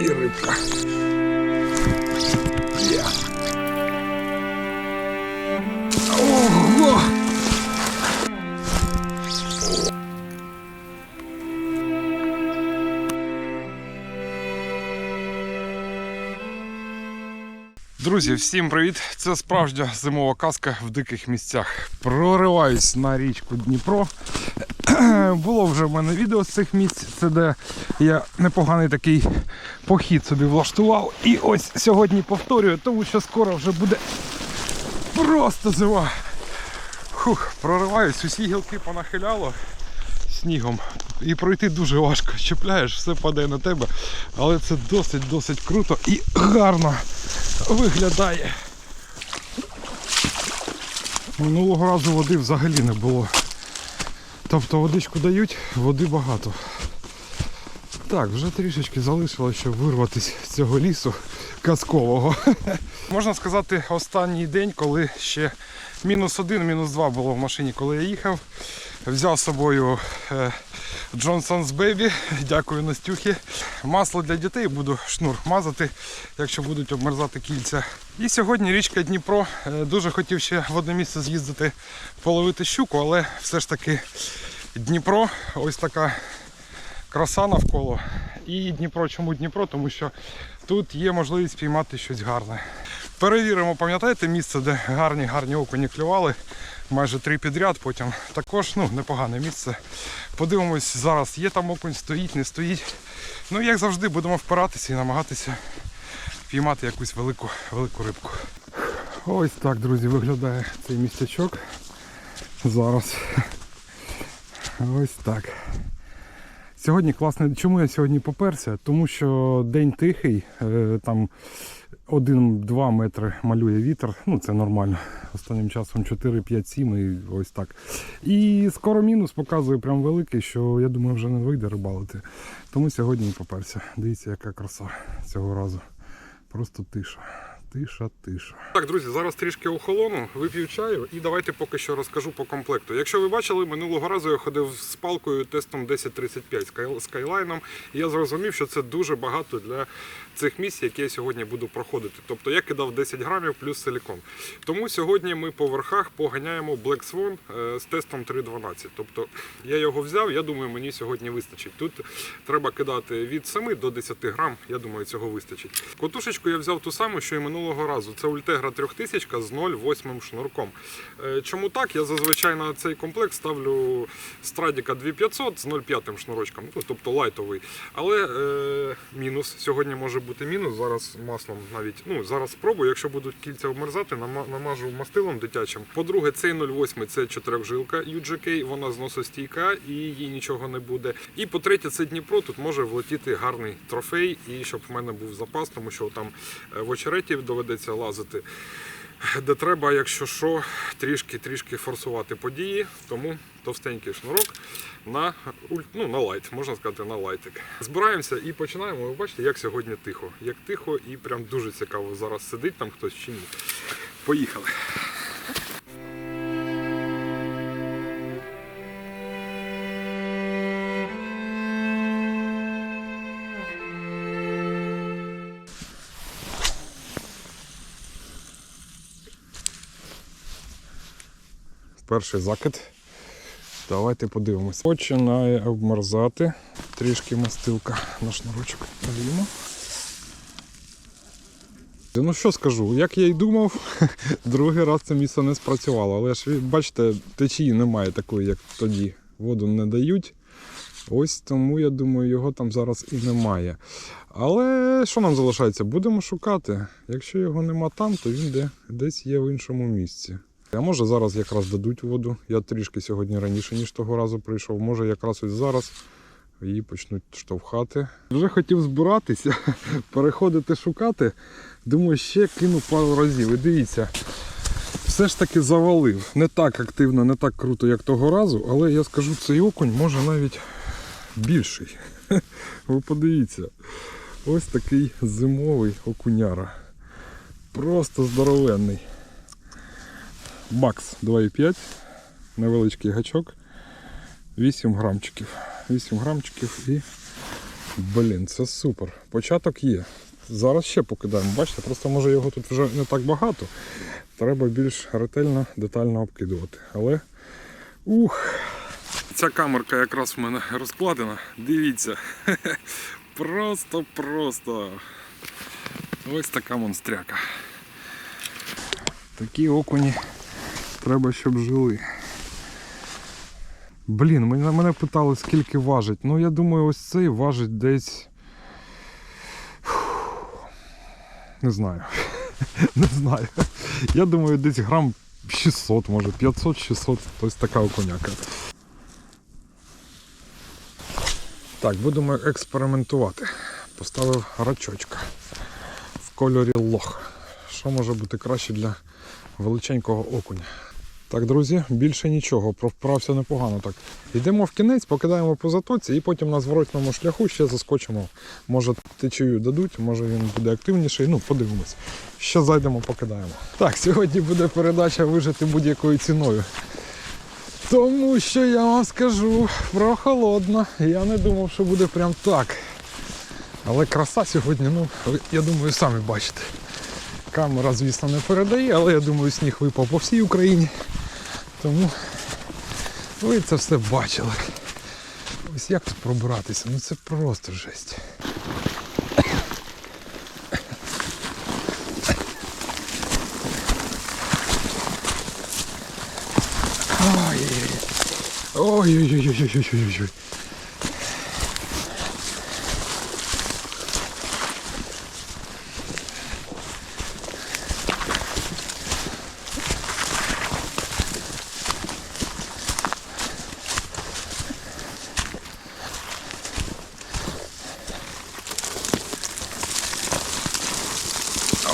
І рибка. Ого! Друзі, всім привіт! Це справжня зимова казка в диких місцях. Прориваюсь на річку Дніпро. Було вже в мене відео з цих місць, це де я непоганий такий похід собі влаштував. І ось сьогодні повторюю, тому що скоро вже буде просто зима. Хух, прориваюсь, усі гілки понахиляло снігом. І пройти дуже важко. Чіпляєш, все падає на тебе. Але це досить-досить круто і гарно виглядає. Минулого разу води взагалі не було. Тобто водичку дають, води багато. Так, вже трішечки залишилося, щоб вирватися з цього лісу казкового. Можна сказати, останній день, коли ще мінус один, мінус два було в машині, коли я їхав. Взяв з собою е, Johnson's Baby, дякую Настюхі. Масло для дітей буду шнур мазати, якщо будуть обмерзати кільця. І сьогодні річка Дніпро. Е, Дуже хотів ще в одне місце з'їздити половити щуку, але все ж таки Дніпро, ось така краса навколо. І Дніпро, чому Дніпро? Тому що тут є можливість піймати щось гарне. Перевіримо, пам'ятаєте місце, де гарні гарні окуні клювали майже три підряд. Потім також ну, непогане місце. Подивимось, зараз є там окунь, стоїть, не стоїть. Ну, як завжди, будемо впиратися і намагатися піймати якусь велику, велику рибку. Ось так, друзі, виглядає цей містечок. Зараз. Ось так. Сьогодні класно. Чому я сьогодні поперся? Тому що день тихий, е, там 1-2 метри малює вітер. Ну це нормально. Останнім часом 4, 5, 7 і ось так. І скоро мінус показує прям великий, що я думаю вже не вийде рибалити. Тому сьогодні і поперся. Дивіться, яка краса цього разу. Просто тиша. Тиша, тиша. Так, друзі, зараз трішки охолону, вип'ю чаю і давайте поки що розкажу по комплекту. Якщо ви бачили, минулого разу я ходив з палкою тестом 1035 з скайлайном, і я зрозумів, що це дуже багато для цих місць, які я сьогодні буду проходити. Тобто я кидав 10 грамів плюс силікон. Тому сьогодні ми по верхах поганяємо Black Swan е, з тестом 3.12. Тобто я його взяв, я думаю, мені сьогодні вистачить. Тут треба кидати від 7 до 10 грам, я думаю, цього вистачить. Котушечку я взяв ту саму, що і минулого разу. Це Ультегра 3000 з 0,8 шнурком. Е, Чому так? Я зазвичай на цей комплект ставлю Страдіка 2500 з 0,5 шнурочком, ну, тобто лайтовий. Але е, мінус сьогодні може бути мінус. Зараз маслом навіть ну зараз спробую. Якщо будуть кільця обмерзати, намажу мастилом дитячим. По-друге, цей 0,8 це чотирьохжилка UGK, вона зносостійка і їй нічого не буде. І по-третє, це Дніпро. Тут може влетіти гарний трофей, і щоб в мене був запас, тому що там е, в очереті доведеться лазити. Де треба, якщо що, трішки-трішки форсувати події, тому товстенький шнурок на, ну, на лайт, можна сказати, на лайтик. Збираємося і починаємо. Ви бачите, як сьогодні тихо. Як тихо і прям дуже цікаво. Зараз сидить там хтось чи ні. Поїхали. Перший закид. Давайте подивимось. Починає обмерзати. Трішки мастилка на шнурочок наліємо. Ну що скажу, як я й думав, другий раз це місце не спрацювало. Але ж бачите, течії немає такої, як тоді. Воду не дають. Ось тому я думаю, його там зараз і немає. Але що нам залишається? Будемо шукати. Якщо його нема там, то він де, десь є в іншому місці. А може зараз якраз дадуть воду. Я трішки сьогодні раніше, ніж того разу прийшов. Може якраз ось зараз її почнуть штовхати. Вже хотів збиратися, переходити шукати. Думаю, ще кину пару разів. І дивіться, все ж таки завалив. Не так активно, не так круто, як того разу, але я скажу, цей окунь може навіть більший. Ви подивіться. Ось такий зимовий окуняра. Просто здоровенний. Бакс 2,5, невеличкий гачок, 8 грамчиків. 8 грамчиків і Блін, це супер. Початок є. Зараз ще покидаємо. Бачите, просто може його тут вже не так багато. Треба більш ретельно, детально обкидувати. Але ух. Ця камерка якраз в мене розкладена. Дивіться. Просто-просто. Ось така монстряка. Такі окуні треба, щоб жили. Блін, мене, мене питали, скільки важить. Ну, я думаю, ось цей важить десь. Не знаю. Не знаю. Я думаю, десь грам 600, може 500-600. Ось така окуняка. Так, будемо експериментувати. Поставив рачочка в кольорі лох. Що може бути краще для величенького окуня? Так, друзі, більше нічого. Вправся непогано так. Йдемо в кінець, покидаємо по затоці і потім на зворотному шляху ще заскочимо. Може течію дадуть, може він буде активніший. Ну, подивимось. Ще зайдемо, покидаємо. Так, сьогодні буде передача вижити будь-якою ціною. Тому що я вам скажу прохолодно. Я не думав, що буде прям так. Але краса сьогодні, ну, я думаю, самі бачите. Камера, звісно, не передає, але я думаю, сніг випав по всій Україні. Тому ви це все бачили. Ось як тут пробиратися? Ну це просто жесть. Ой-ой-ой. Ой-ой-ой-ой-ой-ой.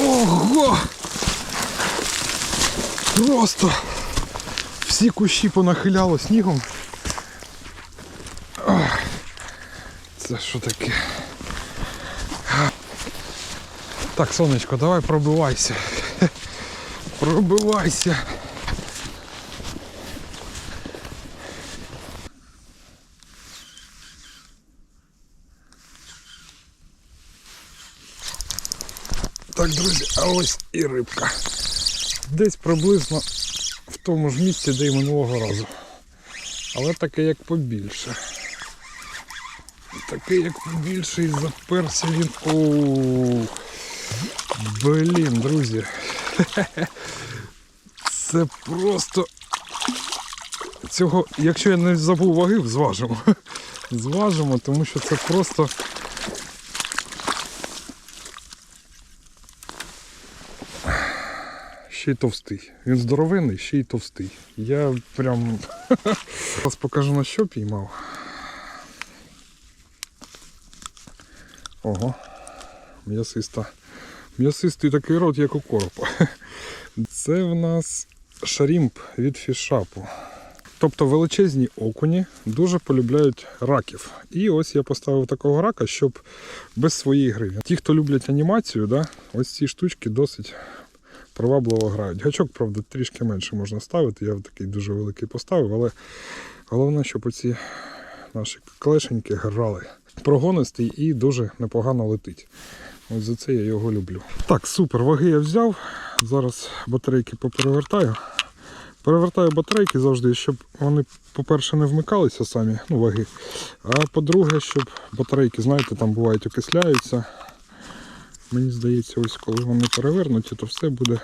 Ого! Просто всі кущі понахиляло снігом. Це що таке? Так, сонечко, давай пробивайся. Пробивайся. Так, друзі, а ось і рибка. Десь приблизно в тому ж місці, де й минулого разу. Але таке як побільше. Таке як побільше і заперся він. Оу. Блін, друзі. Це просто цього, якщо я не забув ваги, зважимо. Зважимо, тому що це просто. Ще й товстий. Він здоровенний, ще й товстий. Я прям зараз покажу на що піймав. Ого. М'ясиста. М'ясистий такий рот, як у коропа. Це в нас шарімп від фішапу. Тобто величезні окуні дуже полюбляють раків. І ось я поставив такого рака, щоб без своєї гри. Ті, хто люблять анімацію, да, ось ці штучки досить привабливо грають. Гачок, правда, трішки менше можна ставити. Я такий дуже великий поставив, але головне, щоб оці наші клешеньки грали. Прогонистий і дуже непогано летить. Ось за це я його люблю. Так, супер, ваги я взяв. Зараз батарейки поперевертаю. Перевертаю батарейки завжди, щоб вони, по-перше, не вмикалися самі, ну, ваги. А по-друге, щоб батарейки, знаєте, там бувають окисляються. Мені здається, ось коли вони перевернуті, то все буде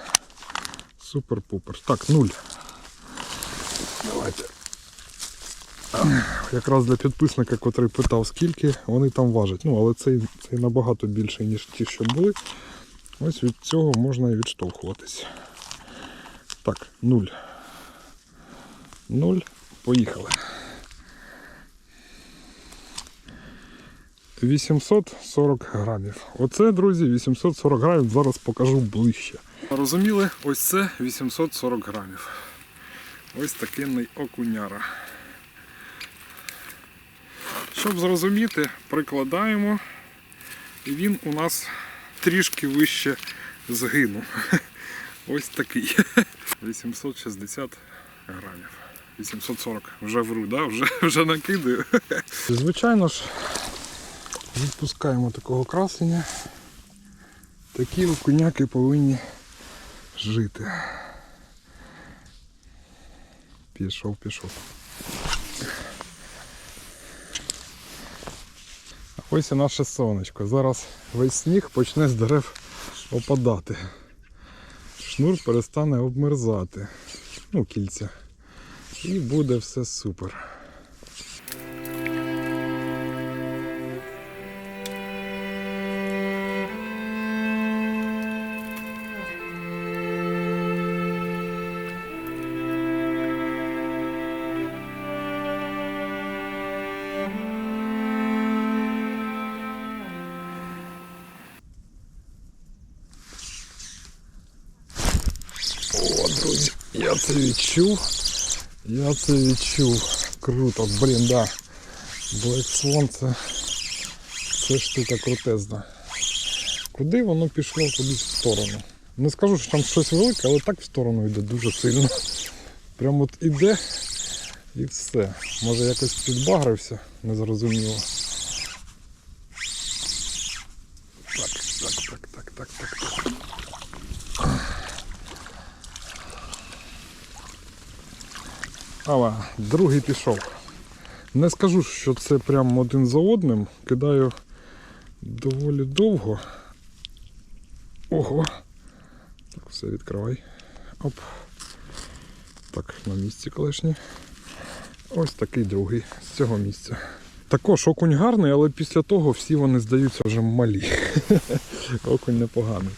супер-пупер. Так, нуль. Давайте. Якраз для підписника, котрий питав, скільки вони там важать. Ну, але цей, цей набагато більший, ніж ті, що були. Ось від цього можна і відштовхуватись. Так, нуль. Нуль. Поїхали. 840 грамів. Оце, друзі, 840 грамів. Зараз покажу ближче. Розуміли, ось це 840 грамів. Ось такий окуняра. Щоб зрозуміти, прикладаємо, і він у нас трішки вище згину. Ось такий. 860 грамів. 840. Вже вру, да? вже, вже накидаю. Звичайно ж, Відпускаємо такого красення. Такі окуняки повинні жити. Пішов, пішов. Ось і наше сонечко. Зараз весь сніг почне з дерев опадати. Шнур перестане обмерзати. Ну, кільця. І буде все супер. Я це відчув. Я це відчув. Круто, блін, да. Black Swan це, це штука крутезна. Куди воно пішло кудись в сторону? Не скажу, що там щось велике, але так в сторону йде дуже сильно. Прямо от іде і все. Може якось підбагрився, незрозуміло. Так, так, так, так, так, так, так. Ава, другий пішов. Не скажу, що це прям один за одним. Кидаю доволі довго. Ого. Так, все відкривай. Оп. Так, на місці колишні. Ось такий другий з цього місця. Також окунь гарний, але після того всі вони здаються вже малі. окунь непоганий.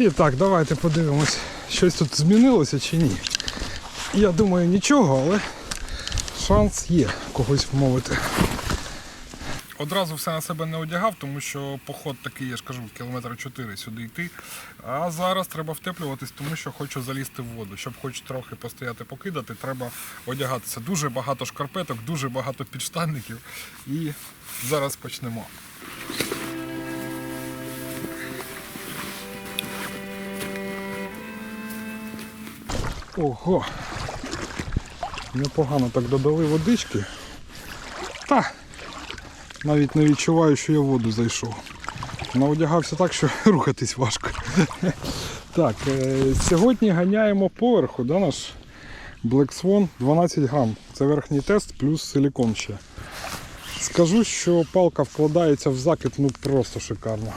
І так, давайте подивимось, щось тут змінилося чи ні. Я думаю, нічого, але шанс є когось вмовити. Одразу все на себе не одягав, тому що поход такий, я ж кажу, кілометр 4 сюди йти. А зараз треба втеплюватись, тому що хочу залізти в воду. Щоб хоч трохи постояти, покидати, треба одягатися. Дуже багато шкарпеток, дуже багато підштанників. І зараз почнемо. Ого! Непогано так додали водички. Та навіть не відчуваю, що я в воду зайшов. Наодягався так, що рухатись важко. Так, е, сьогодні ганяємо поверху, да, наш Black Swan 12 грам. Це верхній тест плюс силікон ще. Скажу, що палка вкладається в закид ну просто шикарно.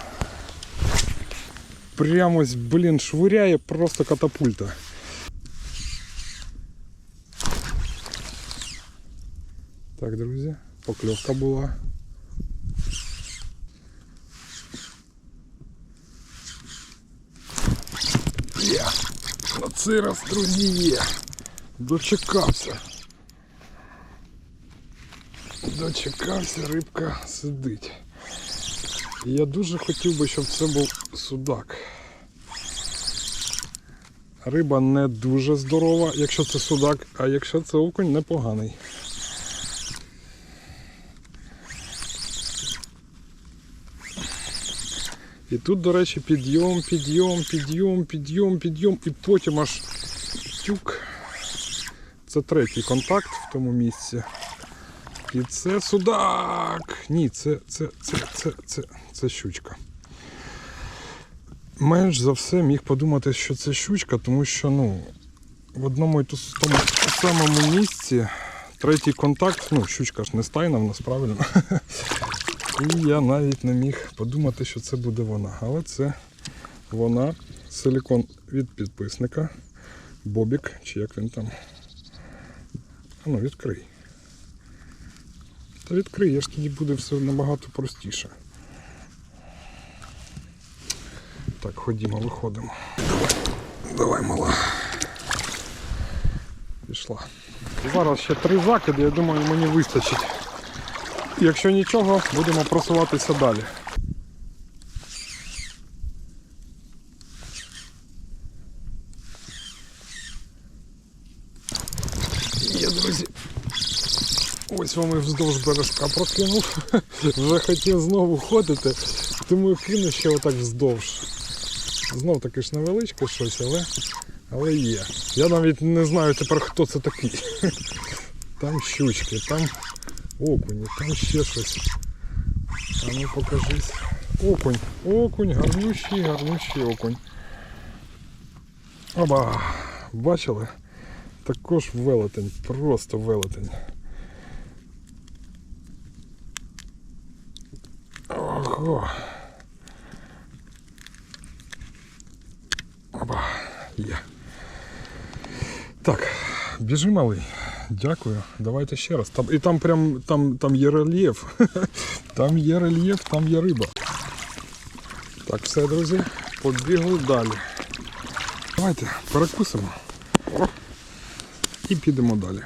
Прямо, блін, швиряє просто катапульта. Так, друзі, покльовка була. Є! На цей раз, друзі, є. Дочекався. Дочекався, рибка сидить. Я дуже хотів би, щоб це був судак. Риба не дуже здорова, якщо це судак, а якщо це окунь, непоганий. І тут, до речі, підйом, підйом, підйом, підйом, підйом, і потім аж тюк. Це третій контакт в тому місці. І це судак. Ні, це, це, це, це, це, це щучка. Менш за все міг подумати, що це щучка, тому що ну, в одному і тому самому місці третій контакт, ну, щучка ж не стайна в нас правильно. І я навіть не міг подумати, що це буде вона. Але це вона, силікон від підписника, Бобік, чи як він там. Ну, відкрий. Та відкриєш, тоді буде все набагато простіше. Так, ходімо, виходимо. Давай, давай, мала. Пішла. Зараз ще три закиди, я думаю, мені вистачить. Якщо нічого, будемо просуватися далі. Є, друзі. Ось вам і вздовж бережка прокинув. Вже хотів знову ходити, тому кину ще отак вздовж. Знов таки ж невеличке щось, але, але є. Я навіть не знаю тепер хто це такий. Там щучки, там окуні, там ще щось. А ну покажись. Окунь, окунь, гарнющий, гарнющий окунь. Оба! Бачили? Також велетень, просто велетень. Ого. Оба, є. Так, біжи малий. Дякую. Давайте ще раз. Там, і там прям там, там є рельєф. Там є рельєф, там є риба. Так, все, друзі, побігли далі. Давайте перекусимо. І підемо далі.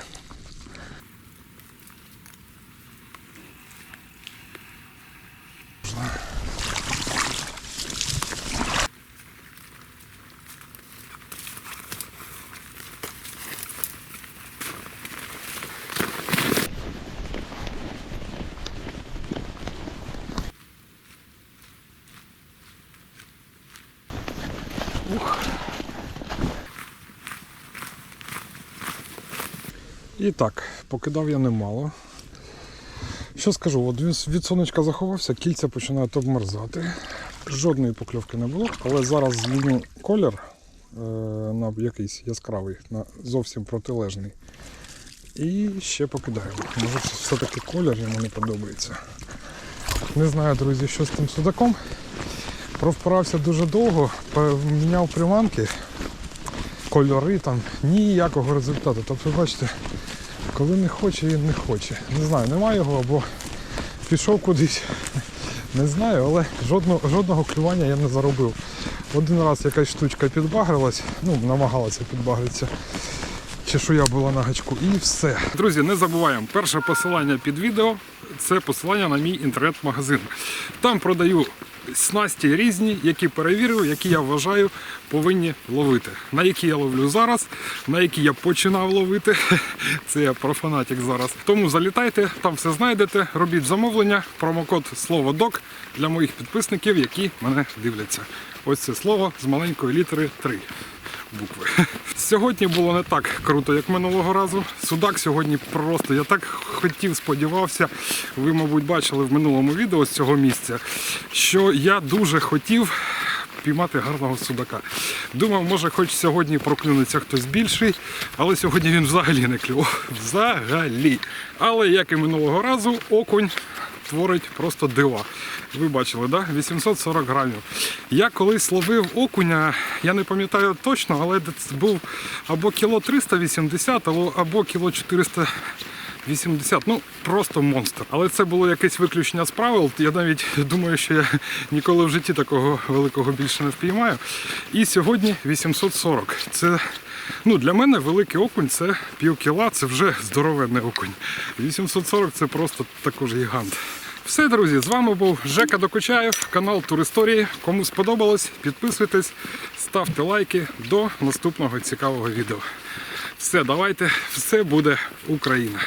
І так, покидав я немало. Що скажу, от від сонечка заховався, кільця починають обмерзати. Жодної покльовки не було, але зараз зміню колір е, на якийсь яскравий, на зовсім протилежний. І ще покидаю. Може все-таки колір йому не подобається. Не знаю, друзі, що з тим судаком. Провпирався дуже довго, поміняв приманки, кольори там, ніякого результату. Тобто, бачите, коли не хоче, він не хоче. Не знаю, немає його або пішов кудись. Не знаю, але жодного, жодного клювання я не заробив. Один раз якась штучка підбагрилась, ну, намагалася підбагритися. Чешуя була на гачку і все. Друзі, не забуваємо, перше посилання під відео це посилання на мій інтернет-магазин. Там продаю снасті різні, які перевірив, які я вважаю повинні ловити. На які я ловлю зараз, на які я починав ловити. Це я про фанатик зараз. Тому залітайте, там все знайдете, робіть замовлення, промокод слово ДОК для моїх підписників, які мене дивляться. Ось це слово з маленької літери 3 букви. Сьогодні було не так круто, як минулого разу. Судак сьогодні просто я так хотів, сподівався. Ви, мабуть, бачили в минулому відео з цього місця, що я дуже хотів піймати гарного судака. Думав, може, хоч сьогодні проклюнеться хтось більший, але сьогодні він взагалі не клював. Взагалі. Але як і минулого разу, окунь творить просто дива. Ви бачили, да? 840 грамів. Я колись ловив окуня, я не пам'ятаю точно, але це був або кіло 380, або- кіло 480. Ну, просто монстр. Але це було якесь виключення з правил. Я навіть думаю, що я ніколи в житті такого великого більше не впіймаю. І сьогодні 840. Це ну, для мене великий окунь це пів кіла, це вже здоровенний окунь. 840 це просто також гігант. Все, друзі, з вами був Жека Докучаєв, канал Туристорії. Кому сподобалось, підписуйтесь, ставте лайки. До наступного цікавого відео. Все, давайте, все буде Україна.